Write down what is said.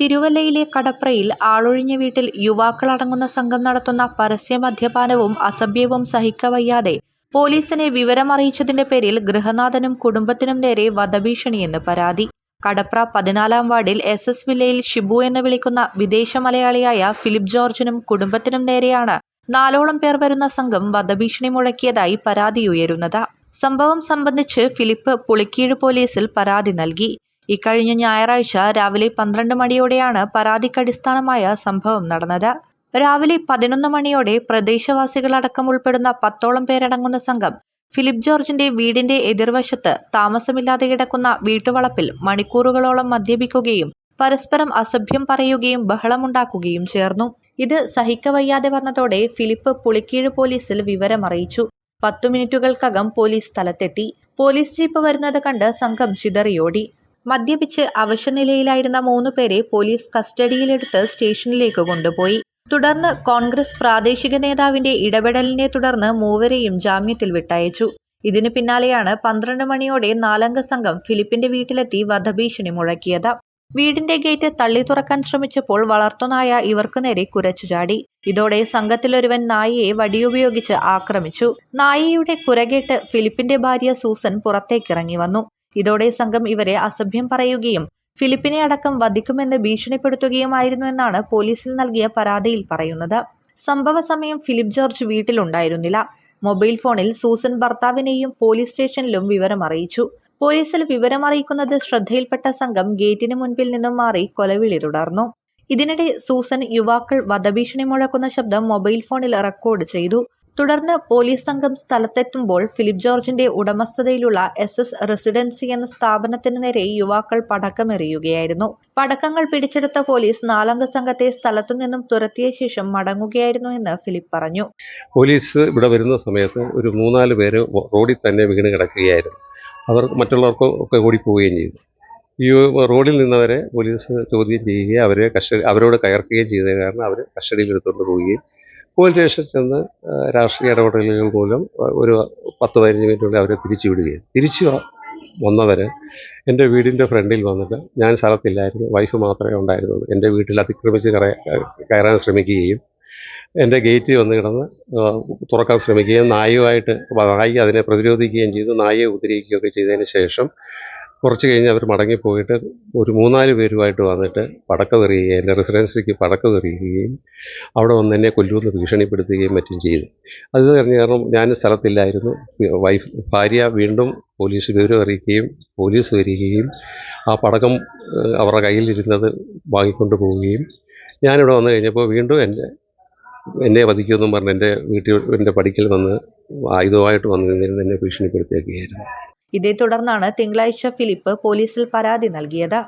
തിരുവല്ലയിലെ കടപ്രയിൽ ആളൊഴിഞ്ഞ വീട്ടിൽ യുവാക്കളടങ്ങുന്ന സംഘം നടത്തുന്ന പരസ്യ മദ്യപാനവും അസഭ്യവും സഹിക്കവയ്യാതെ പോലീസിനെ വിവരമറിയിച്ചതിന്റെ പേരിൽ ഗൃഹനാഥനും കുടുംബത്തിനും നേരെ വധഭീഷണിയെന്ന് പരാതി. കടപ്ര പതിനാലാം വാർഡിൽ എസ് എസ് വില്ലയിൽ ഷിബു എന്ന് വിളിക്കുന്ന വിദേശ മലയാളിയായ ഫിലിപ്പ് ജോർജിനും കുടുംബത്തിനും നേരെയാണ് നാലോളം പേർ വരുന്ന സംഘം വധഭീഷണി മുഴക്കിയതായി പരാതി പരാതിയുയരുന്നത് സംഭവം സംബന്ധിച്ച് ഫിലിപ്പ് പുളിക്കീഴ് പോലീസിൽ പരാതി നൽകി. ഇക്കഴിഞ്ഞ ഞായറാഴ്ച രാവിലെ പന്ത്രണ്ട് മണിയോടെയാണ് പരാതിക്കടിസ്ഥാനമായ സംഭവം നടന്നത്. രാവിലെ പതിനൊന്ന് മണിയോടെ പ്രദേശവാസികളടക്കം ഉൾപ്പെടുന്ന പത്തോളം പേരടങ്ങുന്ന സംഘം ഫിലിപ്പ് ജോർജിന്റെ വീടിന്റെ എതിർവശത്ത് താമസമില്ലാതെ കിടക്കുന്ന വീട്ടുവളപ്പിൽ മണിക്കൂറുകളോളം മദ്യപിക്കുകയും പരസ്പരം അസഭ്യം പറയുകയും ബഹളമുണ്ടാക്കുകയും ചേർന്നു. ഇത് സഹിക്കവയ്യാതെ വന്നതോടെ ഫിലിപ്പ് പുളിക്കീഴ് പോലീസിൽ വിവരമറിയിച്ചു പത്തു മിനിറ്റുകൾക്കകം പോലീസ് സ്ഥലത്തെത്തി. പോലീസ് ജീപ്പ് വരുന്നത് കണ്ട് സംഘം ചിതറിയോടി. മദ്യപിച്ച് അവശനിലയിലായിരുന്ന മൂന്നു പേരെ പോലീസ് കസ്റ്റഡിയിലെടുത്ത് സ്റ്റേഷനിലേക്ക് കൊണ്ടുപോയി. തുടർന്ന് കോൺഗ്രസ് പ്രാദേശിക നേതാവിന്റെ ഇടപെടലിനെ തുടർന്ന് മൂവരെയും ജാമ്യത്തിൽ വിട്ടയച്ചു. ഇതിനു പിന്നാലെയാണ് പന്ത്രണ്ട് മണിയോടെ നാലംഗ സംഘം ഫിലിപ്പിന്റെ വീട്ടിലെത്തി വധഭീഷണി മുഴക്കിയത്. വീടിന്റെ ഗേറ്റ് തള്ളി തുറക്കാൻ ശ്രമിച്ചപ്പോൾ വളർത്തുനായ ഇവർക്കു നേരെ കുരച്ചു ചാടി. ഇതോടെ സംഘത്തിലൊരുവൻ നായയെ വടിയുപയോഗിച്ച് ആക്രമിച്ചു. നായയുടെ കുരകേട്ട് ഫിലിപ്പിന്റെ ഭാര്യ സൂസൻ പുറത്തേക്കിറങ്ങി വന്നു. ഇതോടെ സംഘം ഇവരെ അസഭ്യം പറയുകയും ഫിലിപ്പിനെ അടക്കം വധിക്കുമെന്ന് ഭീഷണിപ്പെടുത്തുകയുമായിരുന്നു എന്നാണ് പോലീസിൽ നൽകിയ പരാതിയിൽ പറയുന്നത്. സംഭവ സമയം ഫിലിപ്പ് ജോർജ് വീട്ടിലുണ്ടായിരുന്നില്ല. മൊബൈൽ ഫോണിൽ സൂസൻ ഭർത്താവിനെയും പോലീസ് സ്റ്റേഷനിലും വിവരം അറിയിച്ചു. പോലീസിൽ വിവരമറിയിക്കുന്നത് ശ്രദ്ധയിൽപ്പെട്ട സംഘം ഗേറ്റിന് മുൻപിൽ നിന്നും മാറി കൊലവിളി തുടർന്നു. ഇതിനിടെ സൂസൻ യുവാക്കൾ വധഭീഷണി മുഴക്കുന്ന ശബ്ദം മൊബൈൽ ഫോണിൽ റെക്കോർഡ് ചെയ്തു. തുടർന്ന് പോലീസ് സംഘം സ്ഥലത്തെത്തുമ്പോൾ ഫിലിപ്പ് ജോർജിന്റെ ഉടമസ്ഥതയിലുള്ള എസ് എസ് റെസിഡൻസി എന്ന സ്ഥാപനത്തിന് നേരെ യുവാക്കൾ പടക്കമെറിയുകയായിരുന്നു. പടക്കങ്ങൾ പിടിച്ചെടുത്ത പോലീസ് നാലംഗ സംഘത്തെ സ്ഥലത്തു നിന്നും തുരത്തിയ ശേഷം മടങ്ങുകയായിരുന്നു എന്ന് ഫിലിപ്പ് പറഞ്ഞു. പോലീസ് ഇവിടെ വരുന്ന സമയത്ത് ഒരു മൂന്നാൽ പേര് റോഡിൽ തന്നെ വീണ് കിടക്കുകയായിരുന്നു. അവർ മറ്റുള്ളവർക്ക് ഒക്കെ ഓടിപ്പോവുകയും ചെയ്തു. ഈ റോഡിൽ നിന്നവരെ പോലീസ് ചോദ്യം ചെയ്യുകയും അവരെ കസ്റ്റഡി അവരോട് കയർക്കുകയും ചെയ്തത് കാരണം അവർ കസ്റ്റഡിയിൽ എടുത്തുകൊണ്ട് പോവുകയും പോലീസ് സ്റ്റേഷനിൽ ചെന്ന് രാഷ്ട്രീയ ഇടപെടലുകൾ മൂലം ഒരു പത്ത് പതിനഞ്ച് മിനിറ്റുള്ളിൽ അവരെ തിരിച്ചു വിടുകയും തിരിച്ചു വന്നവർ എന്റെ വീടിന്റെ ഫ്രണ്ടിൽ വന്നിട്ട് ഞാൻ സ്ഥലത്തില്ലായിരുന്നു വൈഫ് മാത്രമേ ഉണ്ടായിരുന്നുള്ളൂ. എന്റെ വീട്ടിൽ അതിക്രമിച്ച് കയറാൻ ശ്രമിക്കുകയും എന്റെ ഗേറ്റിൽ വന്ന് കിടന്ന് തുറക്കാൻ ശ്രമിക്കുകയും നായുമായിട്ട് നായി അതിനെ പ്രതിരോധിക്കുകയും ചെയ്തു നായയെ ഉപദ്രവിക്കുകയൊക്കെ ചെയ്തതിന് ശേഷം കുറച്ച് കഴിഞ്ഞ് അവർ മടങ്ങിപ്പോയിട്ട് ഒരു മൂന്നാൽ പേരുമായിട്ട് വന്നിട്ട് പടക്ക പടക്കമെറിയുകയും എന്റെ റെസിഡൻസിക്ക് പടക്കമെറിയുകയും അവിടെ വന്ന് എന്നെ കൊല്ലുമെന്ന് ഭീഷണിപ്പെടുത്തുകയും മറ്റും ചെയ്തു. അത് കഴിഞ്ഞ കാരണം ഞാൻ സ്ഥലത്തില്ലായിരുന്നു. വൈഫ് ഭാര്യ വീണ്ടും പോലീസ് വിവരം അറിയിക്കുകയും പോലീസ് വരികയും ആ പടക്കം അവരുടെ കയ്യിലിരുന്നത് വാങ്ങിക്കൊണ്ട് പോവുകയും ഞാനിവിടെ വന്നു കഴിഞ്ഞപ്പോൾ വീണ്ടും എന്റെ എന്നെ വധിക്കുമെന്നും പറഞ്ഞ് എന്റെ വീട്ടിൽ എന്റെ പടിക്കൽ വന്ന് ആയുധമായിട്ട് വന്നു കഴിഞ്ഞിരുന്നു എന്നെ ഭീഷണിപ്പെടുത്തിയൊക്കെയായിരുന്നു ഇതേ തുടർന്നാണ് തിങ്കളാഴ്ച ഫിലിപ്പ് പോലീസിൽ പരാതി നൽകിയത്